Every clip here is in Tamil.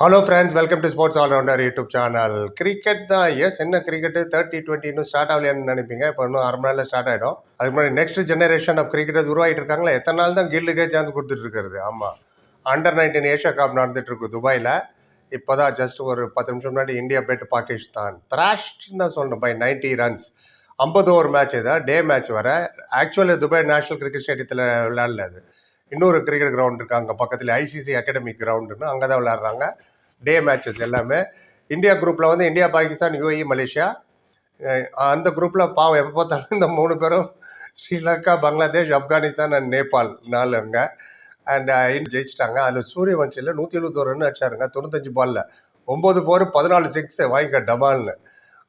Hello friends welcome to sports all-rounder YouTube channel cricket தான். எஸ் என்ன கிரிக்கெட் தேர்ட்டி டுவெண்ட்டி இன்னும் ஸ்டார்ட் ஆகலையான்னு நினைப்பீங்க. இப்போ இன்னும் அரை மணி நேரம் ஸ்டார்ட் ஆகிடும் அதுக்கு முன்னாடி நெக்ஸ்ட் ஜெனரேஷன் ஆஃப் கிரிக்கெட்டர்ஸ் உருவாகிட்டு இருக்காங்களா எத்தனை நாள் தான் கில்லுக்கே சான்ஸ் கொடுத்துட்டு இருக்கிறது? ஆமாம் அண்டர் நைன்டீன் ஏஷியா கப் நடந்துட்டு இருக்கு துபாயில். இப்போ தான் ஜஸ்ட் ஒரு பத்து நிமிஷம் முன்னாடி இந்தியா பெட் பாகிஸ்தான். த்ராஷ்ன்னு தான் சொல்லணும். பை நைன்ட்டி ரன்ஸ் ஐம்பது ஓவர் மேட்ச் இதான் டே மேட்ச் வர. ஆக்சுவலி துபாய் நேஷனல் கிரிக்கெட் ஸ்டேடியத்தில் விளையாடல அது. இன்னொரு கிரிக்கெட் கிரவுண்ட் இருக்காங்க அங்கே பக்கத்தில் ஐசிசி அகாடமி கிரவுண்டுன்னு அங்கே தான் விளையாடுறாங்க. டே மேட்சஸ் எல்லாமே. இந்தியா குரூப்பில் வந்து இந்தியா பாகிஸ்தான் யூஏஇ மலேசியா. அந்த குரூப்பில் பாவம் எப்போ பார்த்தாலும் இந்த மூணு பேரும் ஸ்ரீலங்கா பங்களாதேஷ் ஆப்கானிஸ்தான் அண்ட் நேபாள் நாலு அங்கே அண்ட் ஜெயிச்சிட்டாங்க. அதில் சூரியவன்சியில் நூற்றி எழுபத்தோரு ரன் அடிச்சாருங்க. தொண்ணூத்தஞ்சு பாலில் ஒம்பது போர் பதினாலு சிக்ஸ் வாங்கிக்க டபால்னு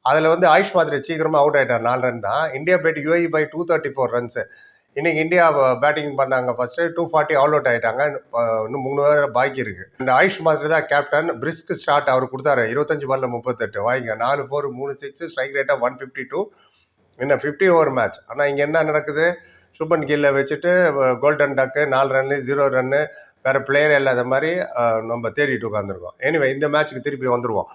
அதில் வந்து ஆயுஷ் மாதிரி சீக்கிரமாக அவுட் ஆகிட்டார் நாலு ரன் தான். India bat UAE by two thirty four runs இன்னைக்கு இந்தியா பேட்டிங் பண்ணாங்க. First two forty all out ஆயிட்டாங்க. இன்னும் மூணு பேர் பாக்கி இருக்கு. இந்த ஆயுஷ் மாதிரி தான் கேப்டன் பிரிஸ்க் ஸ்டார்ட் அவர் கொடுத்தாரு. இருபத்தஞ்சு பால்ல முப்பத்தெட்டு. வாங்கிங்க நாலு ஃபோர் மூணு சிக்ஸ் ஸ்ட்ரைக் ரேட்டா ஒன் ஃபிஃப்டி டூ இன்னும் ஃபிஃப்டி ஓவர் மேட்ச் ஆனால் இங்கே என்ன நடக்குது? சுபன் கீழே வச்சுட்டு கோல்டன் டக்கு நாலு ரன்னு ஜீரோ ரன்னு வேறு பிளேயர் இல்லாத மாதிரி நம்ம தேடிட்டு உட்காந்துருக்கோம் எனிவே இந்த மேட்ச்சுக்கு திருப்பி வந்துடுவோம்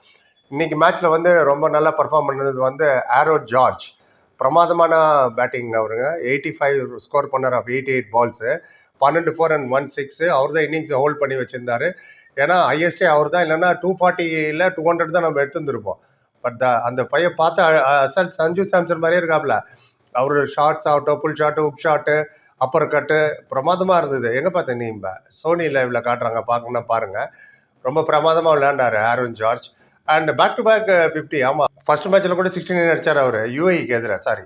இன்னைக்கு மேட்ச்சில் வந்து ரொம்ப நல்லா பர்ஃபார்ம் பண்ணது வந்து ஆரோ ஜார்ஜ் பிரமாதமான பேட்டிங் அவருங்க. எயிட்டி ஃபைவ் ஸ்கோர் பண்ணார் ஆஃப் எயிட்டி எயிட் பால்ஸு பன்னெண்டு ஃபோர் அண்ட் ஒன் சிக்ஸு அவர் தான் இன்னிங்ஸை ஹோல்ட் பண்ணி வச்சுருந்தாரு. ஏன்னா ஹையஸ்டே அவர் தான் இல்லைன்னா டூ ஃபார்ட்டியில் டூ ஹண்ட்ரட் தான் நம்ம எடுத்துருந்துருப்போம். பட் அந்த பையன் பார்த்தா அசல் சஞ்சு சாம்சன் மாதிரியே இருக்காப்ல. அவர் ஷார்ட்ஸ் ஆகட்டும் pull shot up shot upper cut பிரமாதமாக இருந்தது. எங்கே பார்த்தேன் நீ சோனி லைவில் காட்டுறாங்க. பார்க்கணும்னா பாருங்கள் ரொம்ப பிரமாதமாக விளையாண்டாரு Aaron George. And back to back fifty ஆமாம் ஃபர்ஸ்ட் மேட்ச்சில் கூட சிக்ஸ்டி நைன் அடித்தார் அவர் யூஐக்கு எதிராக sorry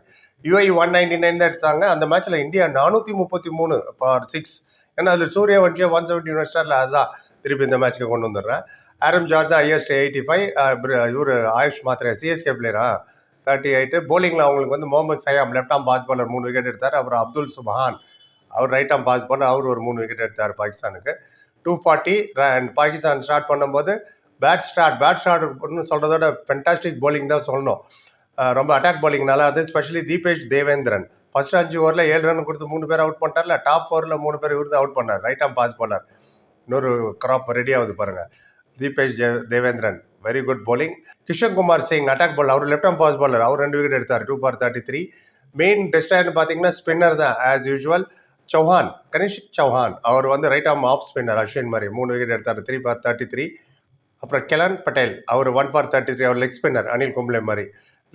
UAE one ninety nine தான் எடுத்தாங்க. அந்த மேட்ச்சில் இந்தியா நானூற்றி முப்பத்தி மூணு ஃபார் சிக்ஸ் ஏன்னா அதில் சூர்யா வண்டியை ஒன் செவன்ட்டி ஒன் ஸ்டாரில் அதுதான் திருப்பி இந்த மேட்ச்சுக்கு கொண்டு வந்துடுறேன். ஆரம் ஜார்ஜ் தான் ஹையஸ்ட் எயிட்டி ஃபைவ் இவர் ஆயுஷ் மாத்திரை சிஎஸ்கே பிளேயரா தேர்ட்டி எயிட்டு போலிங்கில் அவங்களுக்கு வந்து Mohammad Sayam left arm pace bowler மூணு விக்கெட் எடுத்தார். அப்புறம் அப்துல் சுபஹான் அவர் ரைட் ஆம் பாஸ் பாலர் அவர் ஒரு மூணு விக்கெட் எடுத்தார் பாகிஸ்தானுக்கு. Two forty and Pakistan start பண்ணும்போது பேட் ஸ்டார்ட் பேட் ஸ்டார்ட்னு சொல்கிறதோட ஃபென்டாஸ்டிக் போலிங் தான் சொல்லணும். ரொம்ப அட்டாக் bowling நல்லா இருந்தது ஸ்பெஷலி தீபேஷ் தேவேந்திரன் ஃபர்ஸ்ட் அஞ்சு ஓவரில் ஏழு ரன் கொடுத்து மூணு பேர் அவுட் பண்ணிட்டார்ல டாப் ஓவரில் மூணு பேர் இருந்து அவுட் பண்ணார். ரைட் ஆம் பாஸ் பாலர் இன்னொரு கிராப் ரெடி ஆகுது பாருங்கள் Deepesh Devendran very good bowling Kishan Kumar Singh attack ball அவர் லெஃப்ட் ஆம் பாஸ் பாலர் அவர் ரெண்டு விக்கெட் எடுத்தார் two four thirty three main டெஸ்டாயர்னு பார்த்தீங்கன்னா ஸ்பின்னர் தான் ஆஸ் யூஷுவல் சௌஹான் கனிஷ் சௌஹான் அவர் வந்து ரைட் ஆம் ஆஃப் ஸ்பின்னர் அஸ்வின் மாதிரி மூணு விக்கெட் எடுத்தார் த்ரீ பார் தேர்ட்டி த்ரீ அப்புறம் கெலான் பட்டேல் அவர் ஒன் ஃபார் தேர்ட்டி த்ரீ அவர் லெக் ஸ்பின்னர் அனில் கும்ப்ளே மாதிரி.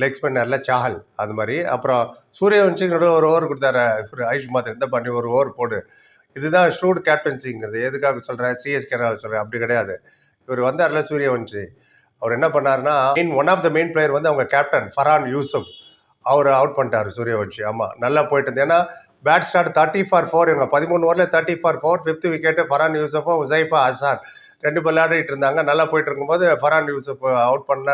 லெக் ஸ்பின்னரில் சாஹல் அது மாதிரி. அப்புறம் சூரியவன்சி நடுவில் ஒரு ஓவர் கொடுத்தாரு இவர் ஆயுஷ் மாத்திரை. இந்த பண்ணி ஒரு ஓவர் போடு. இதுதான் ஷூட் கேப்டன்சிங்கிறது எதுக்காக சொல்கிறேன் சிஎஸ்கேனால சொல்கிறேன் அப்படி கிடையாது. இவர் வந்தார்ல சூரியவன்சி அவர் என்ன பண்ணாருன்னா main one of the main player வந்து அவங்க கேப்டன் ஃபரான் யூசுப் அவர் அவுட் பண்ணிட்டார் சூரியவன்ஷி. ஆமாம் நல்லா போயிட்டு இருந்தது. ஏன்னா bad start thirty for four இவங்க பதிமூணு ஓவரில் thirty for four fifth wicket Farhan யூசஃபோ Huzaifa Ahsan ரெண்டு விளையாடிட்டு இருந்தாங்க. நல்லா போயிட்டு இருக்கும்போது ஃபரான் யூசுப் அவுட் பண்ண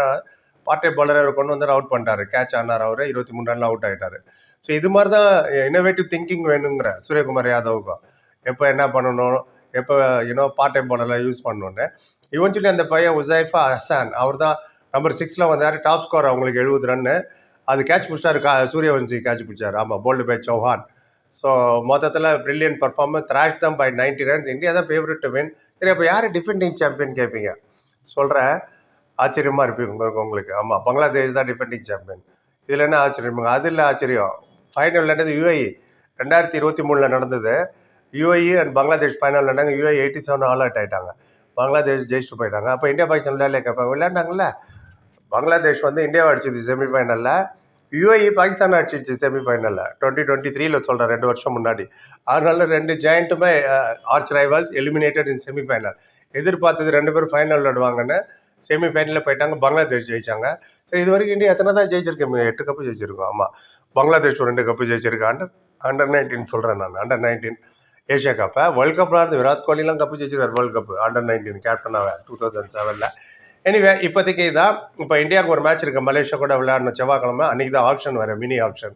பார்ட்டி பாலரை அவர் கொண்டு வந்து அவுட் பண்ணிட்டாரு. கேட்ச் ஆனார் அவர் இருபத்தி மூணு ரன்ல அவுட் ஆயிட்டாரு. ஸோ இது மாதிரி தான் இன்னோவேட்டிவ் திங்கிங் வேணுங்கிற சூரியகுமார் யாதவுக்கும் எப்போ என்ன பண்ணணும்? எப்போ யூனோ பார்ட் டைம் பாலரில் யூஸ் பண்ணணுன்னு சொல்லி அந்த பையன் உசைஃபா ஹசான் அவர் தான் நம்பர் சிக்ஸில் வந்தார். டாப் ஸ்கோர் அவங்களுக்கு எழுபது ரன்னு. அது கேட்ச் பிடிச்சாரு கா சூரியவன்சி கேட்ச் பிடிச்சார். ஆமாம் போல்டு பை சௌஹான் ஸோ மொத்தத்தில் பிரில்லியன் பர்ஃபார்மன்ஸ் த்ராஷ் தான் பை நைன்டி ரன்ஸ் இந்தியா தான் ஃபேவரட் டு வின் சரி அப்போ யார் டிஃபெண்டிங் சாம்பியன் கேட்பீங்க சொல்கிறேன் ஆச்சரியமாக இருப்பீங்க உங்களுக்கு உங்களுக்கு. ஆமாம் பங்களாதேஷ் தான் டிஃபெண்டிங் சாம்பியன் இதில் என்ன ஆச்சரியம் அது இல்லை ஆச்சரியம். ஃபைனல் நடந்தது யூஐ ரெண்டாயிரத்தி இருபத்தி மூணில் நடந்தது. UAE and Bangladesh final நடந்தாங்க UAE eighty seven all out ஆயிட்டாங்க. பங்களாதேஷ் ஜெயிச்சுட்டு போயிட்டாங்க. அப்போ இந்தியா பாகிஸ்தான் விளையாடல கேட்பாங்க விளையாண்டாங்கல்ல? பங்களாதேஷ் வந்து இந்தியாவை அடிச்சது செமிஃபைனலில் யூஏஇ பாகிஸ்தான் அடிச்சிச்சு செமிஃபைனலில் டுவெண்ட்டி டுவெண்ட்டி த்ரீல சொல்கிறேன் ரெண்டு வருஷம் முன்னாடி. அதனால ரெண்டு ஜாயிண்ட்டுமே arch rivals eliminated in semifinal எதிர்பார்த்தது ரெண்டு பேரும் ஃபைனல் விளையாடுவாங்கன்னு செமிஃபைனலில் போயிட்டாங்க பங்களாதேஷ் ஜெயிச்சாங்க. சரி இது வரைக்கும் இந்தியா எத்தனை தான் ஜெயிச்சிருக்கேன் எட்டு கப்பு ஜெயிச்சிருக்கோம். ஆமாம் பங்களாதேஷ் ஒரு ரெண்டு கப்பு ஜெயிச்சிருக்கேன் அண்டர் அண்டர் நைன்டீன் சொல்கிறேன் நான். அண்டர் நைன்டீன் ஏஷியா கப்பை வேர்ல்ட் கப்பில் இருந்து விராட் கோலிலாம் கப்பு ஜெயிச்சிருக்காரு வேர்ல்ட் கப் அண்டர் நைன்டீன் கேப்டனாக டூ தௌசண்ட் செவனில் எனிவே இப்போதைக்கு இதான் இப்போ இந்தியாவுக்கு ஒரு மேட்ச் இருக்குது மலேசியா கூட விளையாடணும். செவ்வாய்க்கிழமை அன்றைக்கி தான் ஆப்ஷன் வரும் மினி ஆப்ஷன்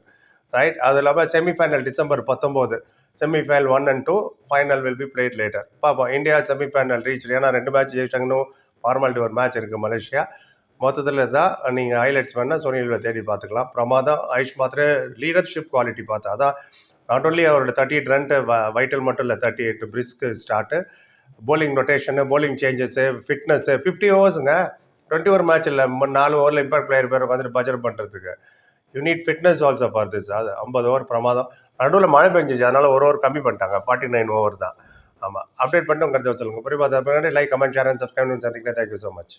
ரைட் அது இல்லாமல் செமிஃபைனல் டிசம்பர் பத்தொம்போது. Semifinal one and two final will be played later பார்ப்போம் இந்தியா செமிஃபைனல் ரீச் ஏன்னா ரெண்டு மேட்ச் ஜெயிச்சாங்கன்னு ஃபார்மாலிட்டி ஒரு மேட்ச் இருக்குது மலேசியா. மொத்தத்தில் தான் நீங்கள் ஹைலைட்ஸ் வேணால் சோனியில் தேடி பார்த்துக்கலாம். பிரமாதம். ஆயுஷ் மாத்திர லீடர்ஷிப் குவாலிட்டி பார்த்தா அதான் நாட் ஓன்லி அவரோட தேர்ட்டி எயிட் ரன்ட்டு வைட்டல் மட்டும் இல்லை thirty eight brisk start bowling rotation bowling changes fitness fifty ஓவர்ஸுங்க twenty over match இல்லை நாலு ஓவரில் இம்பாக்ட் பிளேயர் பேர் வந்துட்டு பஜர் பண்ணுறதுக்கு you need fitness also for this அது ஐம்பது ஓவர் பிரமாதம். நடுவில் மழை பெஞ்சிச்சு அதனால் ஒரு ஓவர் கம்மி பண்ணிட்டாங்க. ஃபார்ட்டி நைன் ஓவர் தான். ஆமாம் அப்டேட் பண்ணிட்டு உங்கள் கருத்தை சொல்லுங்கள் புரியுது? Like comment share and subscribe சந்திக்கிறேன். Thank you so much